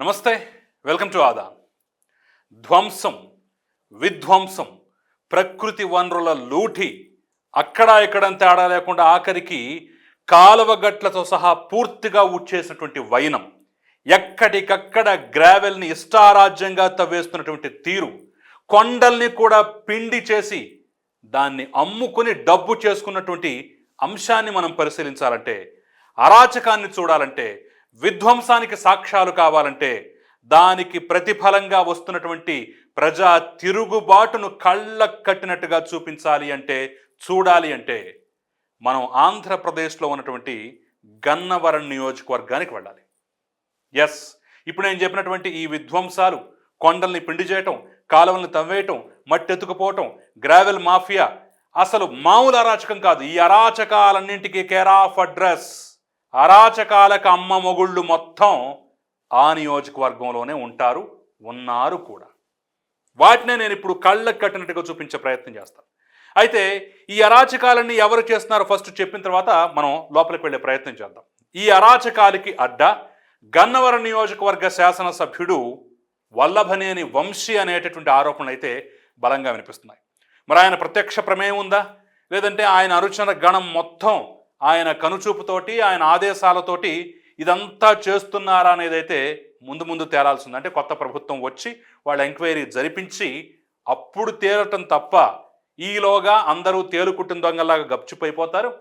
నమస్తే welcome to ఆదా. ధ్వంసం విధ్వంసం ప్రకృతి వనరుల లూటి అక్కడ ఇక్కడ తేడా లేకుండా ఆఖరికి కాలువ గట్లతో సహా పూర్తిగా ఉచ్చేసినటువంటి వైనం ఎక్కడికక్కడ గ్రావెల్ని ఇష్టారాజ్యంగా తవ్వేస్తున్నటువంటి తీరు కొండల్ని కూడా పిండి చేసి దాన్ని అమ్ముకుని డబ్బు చేసుకున్నటువంటి అంశాన్ని మనం పరిశీలించాలంటే అరాచకాన్ని చూడాలంటే విధ్వంసానికి సాక్ష్యాలు కావాలంటే దానికి ప్రతిఫలంగా వస్తున్నటువంటి ప్రజా తిరుగుబాటును కళ్ళ కట్టినట్టుగా చూపించాలి అంటే చూడాలి అంటే మనం ఆంధ్రప్రదేశ్లో ఉన్నటువంటి గన్నవరం నియోజకవర్గానికి వెళ్ళాలి. ఎస్ ఇప్పుడు నేను చెప్పినటువంటి ఈ విధ్వంసాలు కొండల్ని పిండి చేయటం కాలువల్ని తవ్వేయటం మట్టి ఎత్తుకుపోవటం గ్రావెల్ మాఫియా అసలు మామూలు అరాచకం కాదు. ఈ అరాచకాలన్నింటికీ కేర్ ఆఫ్ అడ్రస్ అరాచకాలకు అమ్మ మొగుళ్ళు మొత్తం ఆ నియోజకవర్గంలోనే ఉంటారు ఉన్నారు కూడా. వాటినే నేను ఇప్పుడు కళ్ళకు కట్టినట్టుగా చూపించే ప్రయత్నం చేస్తాను. అయితే ఈ అరాచకాలన్నీ ఎవరు చేస్తున్నారో ఫస్ట్ చెప్పిన తర్వాత మనం లోపలికి వెళ్ళే ప్రయత్నం చేద్దాం. ఈ అరాచకాలకి అడ్డ గన్నవరం నియోజకవర్గ శాసనసభ్యుడు వల్లభనేని వంశీ అనేటటువంటి ఆరోపణలు అయితే బలంగా వినిపిస్తున్నాయి. మరి ఆయన ప్రత్యక్ష ప్రమేయం ఉందా? లేదంటే ఆయన అరుచన గణం మొత్తం ఆయన కనుచూపుతోటి ఆయన ఆదేశాలతోటి ఇదంతా చేస్తున్నారా అనేదైతే ముందు ముందు తేలాల్సింది. అంటే కొత్త ప్రభుత్వం వచ్చి వాళ్ళ ఎంక్వైరీ జరిపించి అప్పుడు తేలటం తప్ప ఈలోగా అందరూ తేలుకుట్టిన దొంగలాగా గప్చిపోయిపోతారు.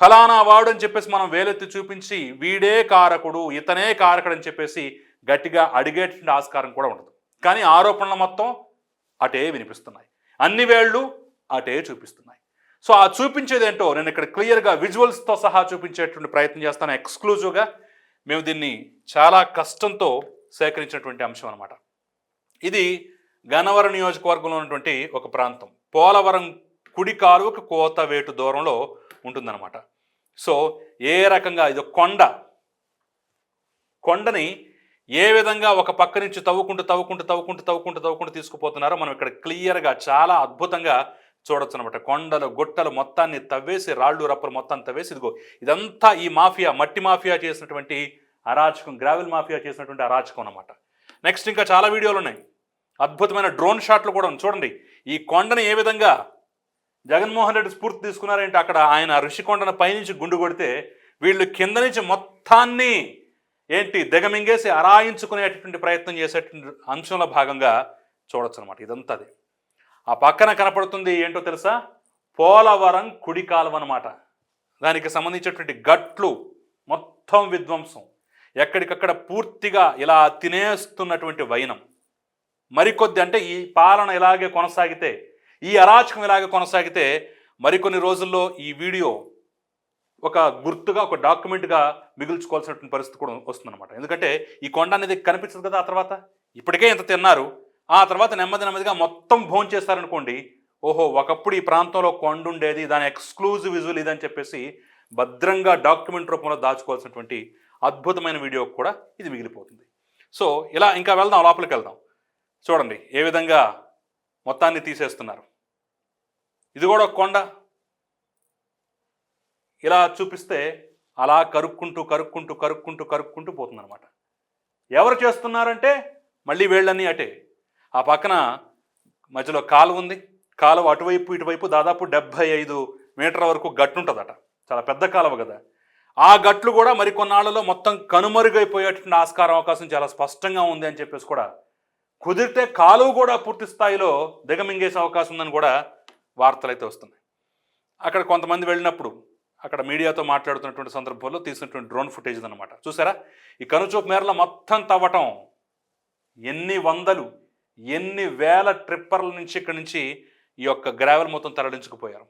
ఫలానా వాడు అని చెప్పేసి మనం వేలెత్తి చూపించి వీడే కారకుడు ఇతనే కారకుడు అని చెప్పేసి గట్టిగా అడిగేటువంటి ఆస్కారం కూడా ఉండదు. కానీ ఆరోపణలు మొత్తం అటే వినిపిస్తున్నాయి. అన్ని వేళ్ళు అటే చూపిస్తున్నాయి. సో ఆ చూపించేది ఏంటో నేను ఇక్కడ క్లియర్గా విజువల్స్తో సహా చూపించేటువంటి ప్రయత్నం చేస్తాను ఎక్స్క్లూజివ్గా. మేము దీన్ని చాలా కష్టంతో సేకరించినటువంటి అంశం అనమాట ఇది గన్నవరం నియోజకవర్గంలో ఉన్నటువంటి ఒక ప్రాంతం. పోలవరం కుడి కాలువకు కోత వేటు దూరంలో ఉంటుందన్నమాట. సో ఏ రకంగా ఇది ఒక కొండ కొండని ఏ విధంగా ఒక పక్క నుంచి తవ్వుకుంటూ తవ్వుకుంటూ తవ్వుకుంటూ తవ్వుకుంటూ తవ్వుకుంటూ తీసుకుపోతున్నారో మనం ఇక్కడ క్లియర్గా చాలా అద్భుతంగా చూడొచ్చు అనమాట కొండలు గుట్టలు మొత్తాన్ని తవ్వేసి రాళ్ళు రప్పలు మొత్తం తవ్వేసి ఇదిగో ఇదంతా ఈ మాఫియా మట్టి మాఫియా చేసినటువంటి అరాచకం గ్రావెల్ మాఫియా చేసినటువంటి అరాచకం అనమాట నెక్స్ట్ ఇంకా చాలా వీడియోలు ఉన్నాయి. అద్భుతమైన డ్రోన్ షాట్లు కూడా ఉన్నాయి. చూడండి ఈ కొండను ఏ విధంగా జగన్మోహన్ రెడ్డి స్ఫూర్తి తీసుకున్నారంటే? అక్కడ ఆయన ఋషికొండను పైనుంచి గుండు కొడితే వీళ్ళు కింద నుంచి మొత్తాన్ని ఏంటి దిగమింగేసి అరాయించుకునేటటువంటి ప్రయత్నం చేసేటువంటి అంశంలో భాగంగా చూడొచ్చు అనమాట ఇదంతా అది. ఆ పక్కన కనపడుతుంది ఏంటో తెలుసా? పోలవరం కుడి కాలువ అనమాట దానికి సంబంధించినటువంటి గట్లు మొత్తం విధ్వంసం. ఎక్కడికక్కడ పూర్తిగా ఇలా తినేస్తున్నటువంటి వైనం. మరికొద్ది అంటే ఈ పాలన ఇలాగే కొనసాగితే ఈ అరాచకం ఇలాగే కొనసాగితే మరికొన్ని రోజుల్లో ఈ వీడియో ఒక గుర్తుగా ఒక డాక్యుమెంట్గా మిగుల్చుకోవాల్సినటువంటి పరిస్థితి కూడా వస్తుందన్నమాట. ఎందుకంటే ఈ కొండ అనేది కనిపించదు కదా ఆ తర్వాత? ఇప్పటికే ఇంత తిన్నారు. ఆ తర్వాత నెమ్మది నెమ్మదిగా మొత్తం భోంచేస్తారనుకోండి. చేస్తారనుకోండి ఓహో ఒకప్పుడు ఈ ప్రాంతంలో కొండ ఉండేది దాని ఎక్స్క్లూజివ్ విజువల్ ఇదని చెప్పేసి భద్రంగా డాక్యుమెంట్ రూపంలో దాచుకోవాల్సినటువంటి అద్భుతమైన వీడియో కూడా ఇది మిగిలిపోతుంది. సో ఇలా ఇంకా వెళ్దాం లోపలికి వెళ్దాం. చూడండి ఏ విధంగా మొత్తాన్ని తీసేస్తున్నారు. ఇది కూడా కొండ. ఇలా చూపిస్తే అలా కరుక్కుంటూ కరుక్కుంటూ కరుక్కుంటూ కరుక్కుంటూ పోతుందన్నమాట. ఎవరు చేస్తున్నారంటే మళ్ళీ వేళ్ళన్నీ అటే. ఆ పక్కన మధ్యలో కాలువ ఉంది. కాలువ అటువైపు ఇటువైపు దాదాపు డెబ్భై ఐదు మీటర్ల వరకు గట్టు ఉంటుందట చాలా పెద్ద కాలువ కదా. ఆ గట్లు కూడా మరికొన్నాళ్ళలో మొత్తం కనుమరుగైపోయేటువంటి ఆస్కారం అవకాశం చాలా స్పష్టంగా ఉంది అని చెప్పేసి కూడా కుదిరితే కాలువ కూడా పూర్తి స్థాయిలో దిగమింగేసే అవకాశం ఉందని కూడా వార్తలు అయితే వస్తున్నాయి. అక్కడ కొంతమంది వెళ్ళినప్పుడు అక్కడ మీడియాతో మాట్లాడుతున్నటువంటి సందర్భంలో తీసినటువంటి డ్రోన్ ఫుటేజ్ అనమాట చూసారా? ఈ కనుచూపు మేరలో మొత్తం తవ్వటం ఎన్ని వందలు ఎన్ని వేల ట్రిప్పర్ల నుంచి ఇక్కడి నుంచి ఈ యొక్క గ్రావెల్ మొత్తం తరలించుకుపోయారు.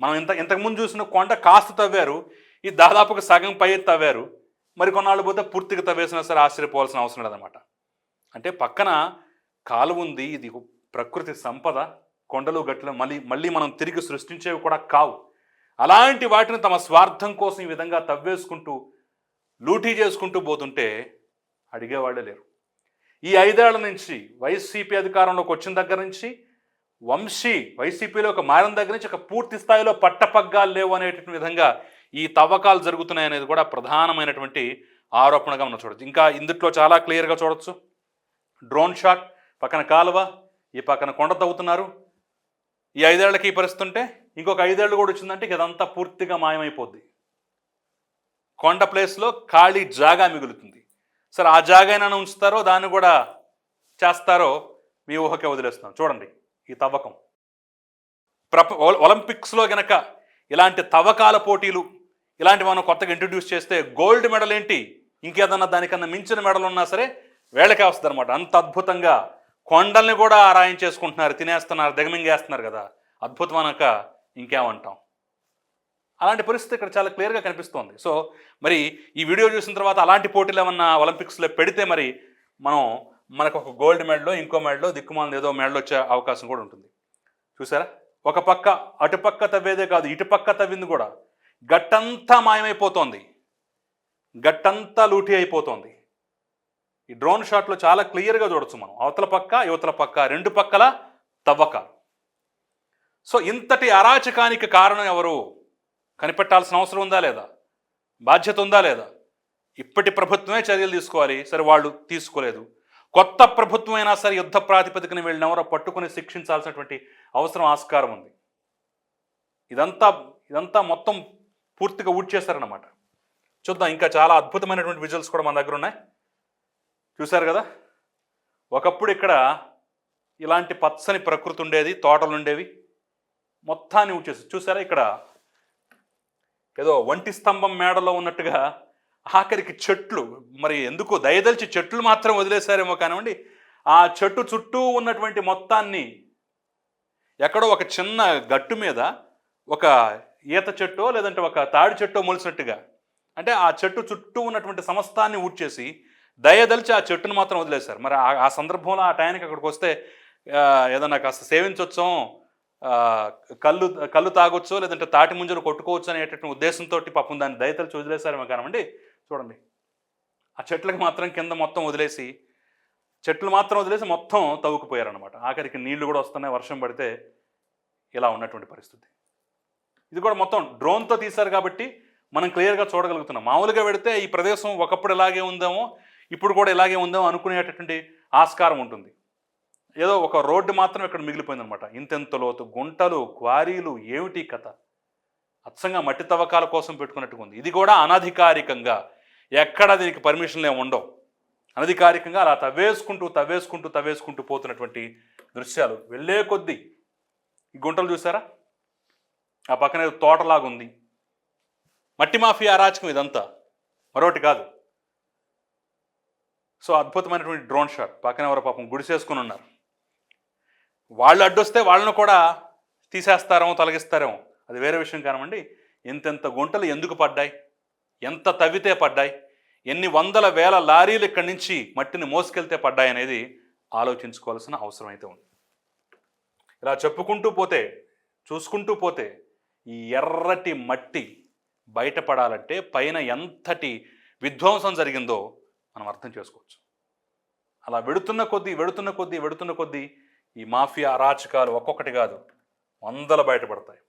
మనం ఇంత ఇంతకుముందు చూసిన కొండ కాస్త తవ్వారు ఈ దాదాపుగా సగం పై తవ్వారు మరి కొన్నాళ్ళు పోతే పూర్తిగా తవ్వేసినా సరే ఆశ్చర్యపోవాల్సిన అవసరం లేదన్నమాట. అంటే పక్కన కాలువ ఉంది ఇది ప్రకృతి సంపద కొండలు గట్లు మళ్ళీ మళ్ళీ మనం తిరిగి సృష్టించేవి కూడా కావు. అలాంటి వాటిని తమ స్వార్థం కోసం ఈ విధంగా తవ్వేసుకుంటూ లూటీ చేసుకుంటూ పోతుంటే అడిగేవాళ్ళే లేరు. ఈ ఐదేళ్ళ నుంచి వైసీపీ అధికారంలోకి వచ్చిన దగ్గర నుంచి వంశీ వైసీపీలో ఒక మారిన దగ్గర నుంచి ఒక పూర్తి స్థాయిలో పట్టపగ్గాలు లేవు అనేటువంటి విధంగా ఈ తవ్వకాలు జరుగుతున్నాయి అనేది కూడా ప్రధానమైనటువంటి ఆరోపణగా మనం చూడొచ్చు. ఇంకా ఇందుట్లో చాలా క్లియర్గా చూడొచ్చు. డ్రోన్ షాట్ పక్కన కాలువ ఈ పక్కన కొండ తవ్వుతున్నారు. ఈ ఐదేళ్ళకి ఈ పరిస్థితి ఉంటే ఇంకొక ఐదేళ్ళు కూడా వచ్చిందంటే ఇదంతా పూర్తిగా మాయమైపోద్ది. కొండ ప్లేస్లో ఖాళీ జాగా మిగులుతుంది. సరే ఆ జాగైనా ఉంచుతారో దాన్ని కూడా చేస్తారో మీ ఊహకే వదిలేస్తున్నాం. చూడండి ఈ తవ్వకం. ప్రప ఒలింపిక్స్లో గనక ఇలాంటి తవ్వకాల పోటీలు ఇలాంటివి మనం కొత్తగా ఇంట్రడ్యూస్ చేస్తే గోల్డ్ మెడల్ ఏంటి? ఇంకేదన్నా దానికన్నా మించిన మెడల్ ఉన్నా సరే వేళకే వస్తుంది అనమాట అంత అద్భుతంగా కొండల్ని కూడా ఆరాయించేసుకుంటున్నారు తినేస్తున్నారు దిగమింగేస్తున్నారు కదా. అద్భుతం అనక ఇంకేమంటాం. అలాంటి పరిస్థితి ఇక్కడ చాలా క్లియర్గా కనిపిస్తోంది. సో మరి ఈ వీడియో చూసిన తర్వాత అలాంటి పోటీలు ఏమన్నా ఒలింపిక్స్లో పెడితే మరి మనం మనకు ఒక గోల్డ్ మెడలో ఇంకో మెడలో దిక్కుమాలిన ఏదో మెడల్ వచ్చే అవకాశం కూడా ఉంటుంది. చూసారా? ఒక పక్క అటుపక్క తవ్వేదే కాదు ఇటుపక్క తవ్వింది కూడా. గట్టంతా మాయమైపోతోంది. గట్టంతా లూటీ అయిపోతోంది. ఈ డ్రోన్ షాట్లో చాలా క్లియర్గా చూడొచ్చు మనం. అవతల పక్క యువతల పక్క రెండు పక్కల తవ్వక. సో ఇంతటి అరాచకానికి కారణం ఎవరు? కనిపెట్టాల్సిన అవసరం ఉందా లేదా? బాధ్యత ఉందా లేదా? ఇప్పటి ప్రభుత్వమే చర్యలు తీసుకోవాలి. సరే వాళ్ళు తీసుకోలేదు. కొత్త ప్రభుత్వం అయినా సరే యుద్ధ ప్రాతిపదికన వీళ్ళని ఎవరో పట్టుకుని శిక్షించాల్సినటువంటి అవసరం ఆస్కారం ఉంది. ఇదంతా ఇదంతా మొత్తం పూర్తిగా ఊడ్చేశారన్నమాట. చూద్దాం ఇంకా చాలా అద్భుతమైనటువంటి విజువల్స్ కూడా మన దగ్గర ఉన్నాయి. చూశారు కదా? ఒకప్పుడు ఇక్కడ ఇలాంటి పచ్చని ప్రకృతి ఉండేది తోటలు ఉండేవి. మొత్తాన్ని ఊడ్చేసి చూసారా ఇక్కడ? ఏదో వంటి స్తంభం మేడలో ఉన్నట్టుగా ఆఖరికి చెట్లు మరి ఎందుకు దయదలిచి చెట్లు మాత్రం వదిలేశారేమో కానివ్వండి ఆ చెట్టు చుట్టూ ఉన్నటువంటి మొత్తాన్ని ఎక్కడో ఒక చిన్న గట్టు మీద ఒక ఈత చెట్టో లేదంటే ఒక తాడి చెట్టో మొలిసినట్టుగా అంటే ఆ చెట్టు చుట్టూ ఉన్నటువంటి సమస్తాన్ని ఊడ్చేసి దయదలిచి ఆ చెట్టును మాత్రం వదిలేశారు. మరి ఆ- సందర్భంలో ఆ టైంకి అక్కడికి వస్తే ఏదన్నా కాస్త సేవించవచ్చాం కళ్ళు కళ్ళు తాగొచ్చో లేదంటే తాటి ముంజలు కొట్టుకోవచ్చు అనేటటువంటి ఉద్దేశంతో పాపం దాన్ని దయతలు వదిలేశారేమో కానివ్వండి చూడండి. ఆ చెట్లకు మాత్రం కింద మొత్తం వదిలేసి చెట్లు మాత్రం వదిలేసి మొత్తం తవ్వుకుపోయారనమాట ఆఖరికి నీళ్ళు కూడా వస్తున్నాయి వర్షం పడితే ఇలా ఉన్నటువంటి పరిస్థితి. ఇది కూడా మొత్తం డ్రోన్తో తీశారు కాబట్టి మనం క్లియర్గా చూడగలుగుతున్నాం. మామూలుగా పెడితే ఈ ప్రదేశం ఒకప్పుడు ఇలాగే ఉందేమో ఇప్పుడు కూడా ఇలాగే ఉందేమో అనుకునేటటువంటి ఆస్కారం ఉంటుంది. ఏదో ఒక రోడ్డు మాత్రం ఇక్కడ మిగిలిపోయిందనమాట. ఇంతెంత లోతు గుంటలు క్వారీలు ఏమిటి కథ? అచ్చంగా మట్టి తవ్వకాల కోసం పెట్టుకున్నట్టుగా ఉంది. ఇది కూడా అనధికారికంగా. ఎక్కడ దీనికి పర్మిషన్లే ఏమి ఉండవు. అనధికారికంగా అలా తవ్వేసుకుంటూ తవ్వేసుకుంటూ తవ్వేసుకుంటూ పోతున్నటువంటి దృశ్యాలు. వెళ్ళే కొద్దీ ఈ గుంటలు చూసారా ఆ పక్కన తోటలాగుంది తోటలాగా ఉంది. మట్టి మాఫియా అరాచకం ఇదంతా. మరొకటి కాదు. సో అద్భుతమైనటువంటి డ్రోన్ షాట్. పక్కన ఎవరో పాపం గుడిసేసుకుని ఉన్నారు. వాళ్ళు అడ్డొస్తే వాళ్ళను కూడా తీసేస్తారేమో తొలగిస్తారేమో. అది వేరే విషయం కానివ్వండి ఇంతెంత గుంటలు ఎందుకు పడ్డాయి? ఎంత తవ్వితే పడ్డాయి? ఎన్ని వందల వేల లారీలు ఇక్కడి నుంచి మట్టిని మోసుకెళ్తే పడ్డాయి అనేది ఆలోచించుకోవాల్సిన అవసరం అయితే ఉంది. ఇలా చెప్పుకుంటూ పోతే చూసుకుంటూ పోతే ఈ ఎర్రటి మట్టి బయటపడాలంటే పైన ఎంతటి విధ్వంసం జరిగిందో మనం అర్థం చేసుకోవచ్చు. అలా వెడుతున్న కొద్దీ వెడుతున్న కొద్దీ వెడుతున్న కొద్దీ ఈ మాఫియా అరాచకాలు ఒక్కొక్కటి కాదు వందలు బయటపడతాయి.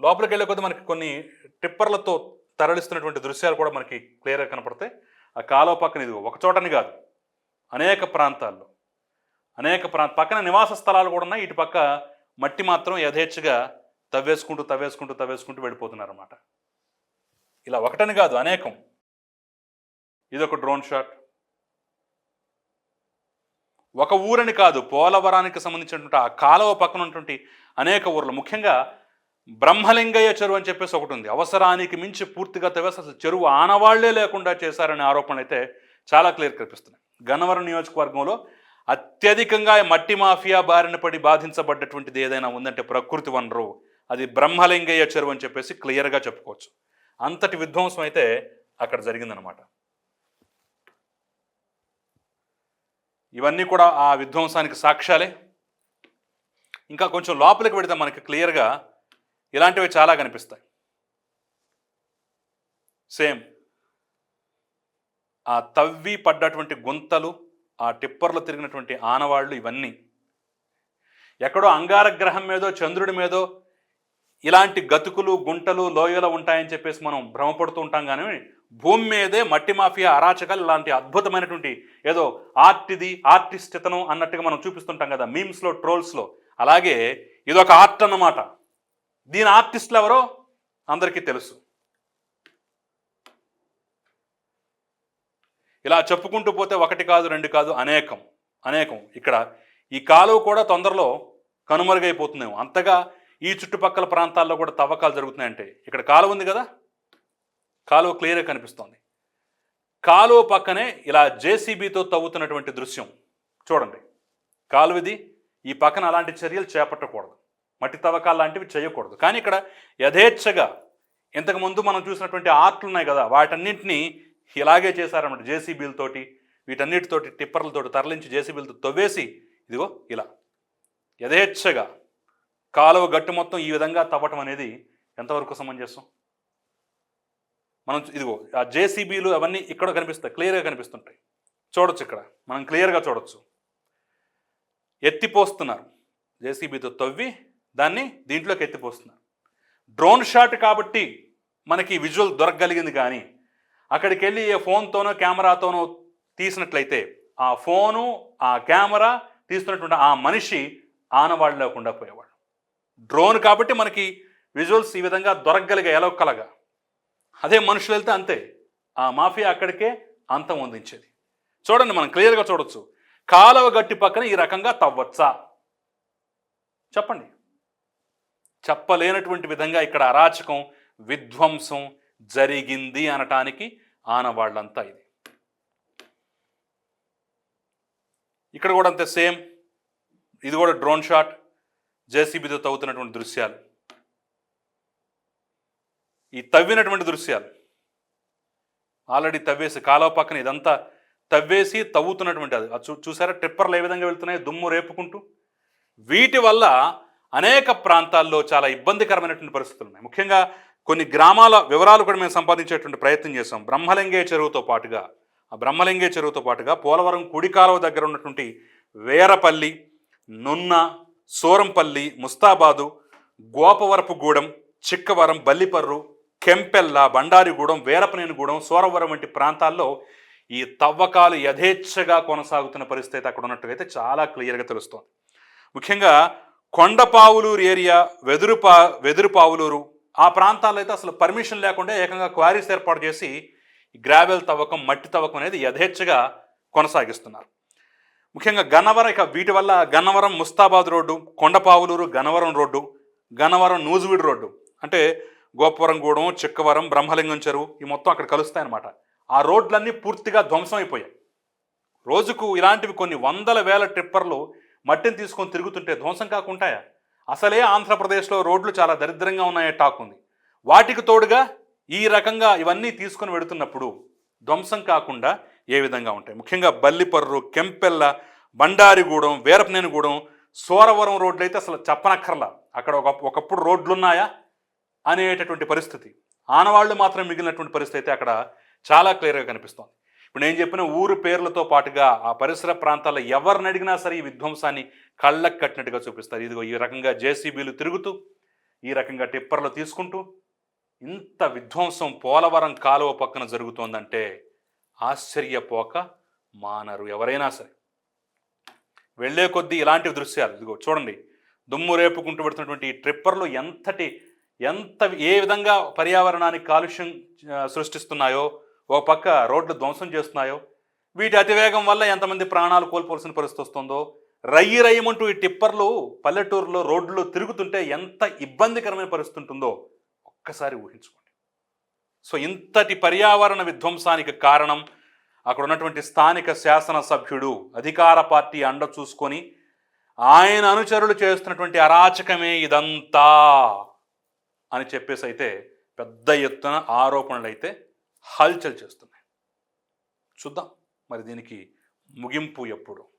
లోపలికి వెళ్ళే కొద్దీ మనకి కొన్ని టిప్పర్లతో తరలిస్తున్నటువంటి దృశ్యాలు కూడా మనకి క్లియర్గా కనపడతాయి. ఆ కాలువ పక్కన ఇది ఒక చోటని కాదు అనేక ప్రాంతాల్లో అనేక ప్రాంత పక్కన నివాస స్థలాలు కూడా ఉన్నాయి. ఇటు పక్క మట్టి మాత్రం యథేచ్ఛగా తవ్వేసుకుంటూ తవ్వేసుకుంటూ తవ్వేసుకుంటూ వెళ్ళిపోతున్నారన్నమాట. ఇలా ఒకటని కాదు అనేకం. ఇది ఒక డ్రోన్ షాట్. ఒక ఊరని కాదు పోలవరానికి సంబంధించినటువంటి ఆ కాలువ పక్కన ఉన్నటువంటి అనేక ఊర్లు. ముఖ్యంగా బ్రహ్మలింగయ్య చెరువు అని చెప్పేసి ఒకటి ఉంది. అవసరానికి మించి పూర్తిగా తవ్వేసి అసలు చెరువు ఆనవాళ్ళే లేకుండా చేశారనే ఆరోపణలు అయితే చాలా క్లియర్ కనిపిస్తున్నాయి. గన్నవరం నియోజకవర్గంలో అత్యధికంగా మట్టి మాఫియా బారిన పడి బాధించబడ్డటువంటిది ఏదైనా ఉందంటే ప్రకృతి వనరు. అది బ్రహ్మలింగయ్య చెరువు అని చెప్పేసి క్లియర్గా చెప్పుకోవచ్చు. అంతటి విధ్వంసం అయితే అక్కడ జరిగిందనమాట ఇవన్నీ కూడా ఆ విధ్వంసానికి సాక్ష్యాలే. ఇంకా కొంచెం లోపలికి పెడితే మనకి క్లియర్గా ఇలాంటివి చాలా కనిపిస్తాయి. సేమ్ ఆ తవ్వి పడ్డటువంటి గుంతలు ఆ టిప్పర్లు తిరిగినటువంటి ఆనవాళ్ళు ఇవన్నీ. ఎక్కడో అంగారగ్రహం మీదో చంద్రుడి మీదో ఇలాంటి గతుకులు గుంటలు లోయలు ఉంటాయని చెప్పేసి మనం భ్రమపడుతూ ఉంటాం కానీ భూమి మీదే మట్టి మాఫియా అరాచకాలు ఇలాంటి అద్భుతమైనటువంటి ఏదో ఆర్టిది ఇది ఆర్టిస్ట్ అన్నట్టుగా మనం చూపిస్తుంటాం కదా మీమ్స్లో ట్రోల్స్లో. అలాగే ఇది ఒక ఆర్ట్ అన్నమాట. దీని ఆర్టిస్టులు ఎవరో? అందరికీ తెలుసు. ఇలా చెప్పుకుంటూ పోతే ఒకటి కాదు రెండు కాదు అనేకం. అనేకం. ఇక్కడ ఈ కాలువ కూడా తొందరలో కనుమరుగైపోతుందేమో. అంతగా ఈ చుట్టుపక్కల ప్రాంతాల్లో కూడా తవ్వకాలు జరుగుతున్నాయంటే. ఇక్కడ కాలువ ఉంది కదా? కాలువ క్లియర్గా కనిపిస్తోంది. కాలువ పక్కనే ఇలా జేసీబీతో తవ్వుతున్నటువంటి దృశ్యం. చూడండి. కాలువది ఈ పక్కన అలాంటి చర్యలు చేపట్టకూడదు. మట్టి తవ్వకాలు లాంటివి చేయకూడదు. కానీ ఇక్కడ యథేచ్ఛగా ఇంతకుముందు మనం చూసినటువంటి ఆర్ట్లు ఉన్నాయి కదా వాటన్నింటినీ ఇలాగే చేశారన్నమాట జేసీబీలతోటి వీటన్నిటితోటి టిప్పర్లతోటి తరలించి జేసీబీలతో తవ్వేసి ఇదిగో ఇలా. యథేచ్ఛగా కాలువ గట్టు మొత్తం ఈ విధంగా తవ్వటం అనేది ఎంతవరకు సమంజసం? మనం ఇదిగో ఆ జేసీబీలు అవన్నీ ఇక్కడ కనిపిస్తాయి క్లియర్గా కనిపిస్తుంటాయి. చూడొచ్చు ఇక్కడ. మనం క్లియర్గా చూడొచ్చు. ఎత్తిపోస్తున్నారు. జేసీబీతో తవ్వి దాన్ని దీంట్లోకి ఎత్తిపోస్తున్నారు. డ్రోన్ షాట్ కాబట్టి మనకి విజువల్ దొరకగలిగింది కానీ అక్కడికి వెళ్ళి ఏ ఫోన్తోనో కెమెరాతోనో తీసినట్లయితే ఆ ఫోను ఆ కెమెరా తీస్తున్నటువంటి ఆ మనిషి ఆనవాళ్ళు లేకుండా పోయేవాడు డ్రోన్ కాబట్టి మనకి విజువల్స్ ఈ విధంగా దొరకగలిగా ఎలొక్కలగా. అదే మనుషులు వెళ్తే అంతే. ఆ మాఫియా అక్కడికే అంతం అందించేది. చూడండి మనం క్లియర్గా చూడొచ్చు. కాలువ గట్టి పక్కన ఈ రకంగా తవ్వచ్చా? చెప్పండి. చెప్పలేనటువంటి విధంగా ఇక్కడ అరాచకం విధ్వంసం జరిగింది అనటానికి ఆనవాళ్ళంతా ఇది. ఇక్కడ కూడా అంతే సేమ్. ఇది కూడా డ్రోన్ షాట్ జేసీబీతో తవ్వుతున్నటువంటి దృశ్యాలు. ఈ తవ్వినటువంటి దృశ్యాలు. ఆల్రెడీ తవ్వేసి కాలువ పక్కన ఇదంతా తవ్వేసి తవ్వుతున్నటువంటి అది. చూ చూసారా? ట్రిప్పర్లు ఏ విధంగా వెళ్తున్నాయి దుమ్ము రేపుకుంటూ. వీటి వల్ల అనేక ప్రాంతాల్లో చాలా ఇబ్బందికరమైనటువంటి పరిస్థితులు ఉన్నాయి. ముఖ్యంగా కొన్ని గ్రామాల వివరాలు కూడా మేము సంపాదించేటువంటి ప్రయత్నం చేసాం బ్రహ్మలింగే చెరువుతో పాటుగా. ఆ బ్రహ్మలింగే చెరువుతో పాటుగా పోలవరం కుడి కాలువ దగ్గర ఉన్నటువంటి వేరపల్లి నున్న సోరంపల్లి ముస్తాబాదు గోపవరపుగూడెం చిక్కవరం బల్లిపర్రు కెంపెల్ల బండారిగూడెం వీరపనేనిగూడెం సోరవరం వంటి ప్రాంతాల్లో ఈ తవ్వకాలు యథేచ్ఛగా కొనసాగుతున్న పరిస్థితి అక్కడ ఉన్నట్టుగా చాలా క్లియర్గా తెలుస్తోంది. ముఖ్యంగా కొండపావులూరు ఏరియా వెదురుపా వెదురుపావులూరు ఆ ప్రాంతాల్లో అయితే అసలు పర్మిషన్ లేకుండా ఏకంగా క్వారీస్ ఏర్పాటు చేసి గ్రావెల్ తవ్వకం మట్టి తవ్వకం అనేది యథేచ్ఛగా కొనసాగిస్తున్నారు. ముఖ్యంగా గన్నవరం ఇక వీటి వల్ల Gannavaram Mustabad road Kondapavuluru Gannavaram road Gannavaram Nuzvid road అంటే గోపురంగూడెం చిక్కవరం బ్రహ్మలింగం చెరువు ఈ మొత్తం అక్కడ కలుస్తాయన్నమాట. ఆ రోడ్లన్నీ పూర్తిగా ధ్వంసం అయిపోయాయి రోజుకు ఇలాంటివి కొన్ని వందల వేల ట్రిప్పర్లు మట్టిని తీసుకొని తిరుగుతుంటే ధ్వంసం కాకుంటాయా? అసలే ఆంధ్రప్రదేశ్లో రోడ్లు చాలా దరిద్రంగా ఉన్నాయే టాక్ ఉంది. వాటికి తోడుగా ఈ రకంగా ఇవన్నీ తీసుకొని వెడుతున్నప్పుడు ధ్వంసం కాకుండా ఏ విధంగా ఉంటాయి? ముఖ్యంగా బల్లిపర్రు కెంపెల్ల బండారిగూడెం వీరపనేనిగూడెం సోరవరం రోడ్లు అయితే అసలు చెప్పనక్కర్లా. అక్కడ ఒక ఒకప్పుడు రోడ్లు ఉన్నాయా అనేటటువంటి పరిస్థితి. ఆనవాళ్ళు మాత్రం మిగిలినటువంటి పరిస్థితి అయితే అక్కడ చాలా క్లియర్గా కనిపిస్తోంది. ఇప్పుడు నేను చెప్పిన ఊరు పేర్లతో పాటుగా ఆ పరిసర ప్రాంతాల్లో ఎవరిని అడిగినా సరే ఈ విధ్వంసాన్ని కళ్ళకు కట్టినట్టుగా చూపిస్తారు. ఇదిగో ఈ రకంగా జేసీబీలు తిరుగుతూ ఈ రకంగా టిప్పర్లు తీసుకుంటూ ఇంత విధ్వంసం పోలవరం కాలువ పక్కన జరుగుతోందంటే ఆశ్చర్యపోక మానరు ఎవరైనా సరే. వెళ్ళే కొద్దీ ఇలాంటి దృశ్యాలు ఇదిగో చూడండి దుమ్ము రేపుకుంటూ పెడుతున్నటువంటి ఈ ట్రిప్పర్లు ఎంతటి ఎంత ఏ విధంగా పర్యావరణానికి కాలుష్యం సృష్టిస్తున్నాయో ఓ పక్క రోడ్లు ధ్వంసం చేస్తున్నాయో వీటి అతివేగం వల్ల ఎంతమంది ప్రాణాలు కోల్పోవలసిన పరిస్థితి వస్తుందో రయ్యి రయ్యమంటూ ఈ టిప్పర్లు పల్లెటూరులో రోడ్లు తిరుగుతుంటే ఎంత ఇబ్బందికరమైన పరిస్థితి ఉంటుందో ఒక్కసారి ఊహించుకోండి. సో ఇంతటి పర్యావరణ విధ్వంసానికి కారణం అక్కడ ఉన్నటువంటి స్థానిక శాసనసభ్యుడు అధికార పార్టీ అండ చూసుకొని ఆయన అనుచరులు చేస్తున్నటువంటి అరాచకమే ఇదంతా. అని చెప్పేసి అయితే పెద్ద ఎత్తున ఆరోపణలు అయితే హల్చల్ చేస్తున్నాయి. చూద్దాం. మరి దీనికి ముగింపు ఎప్పుడు?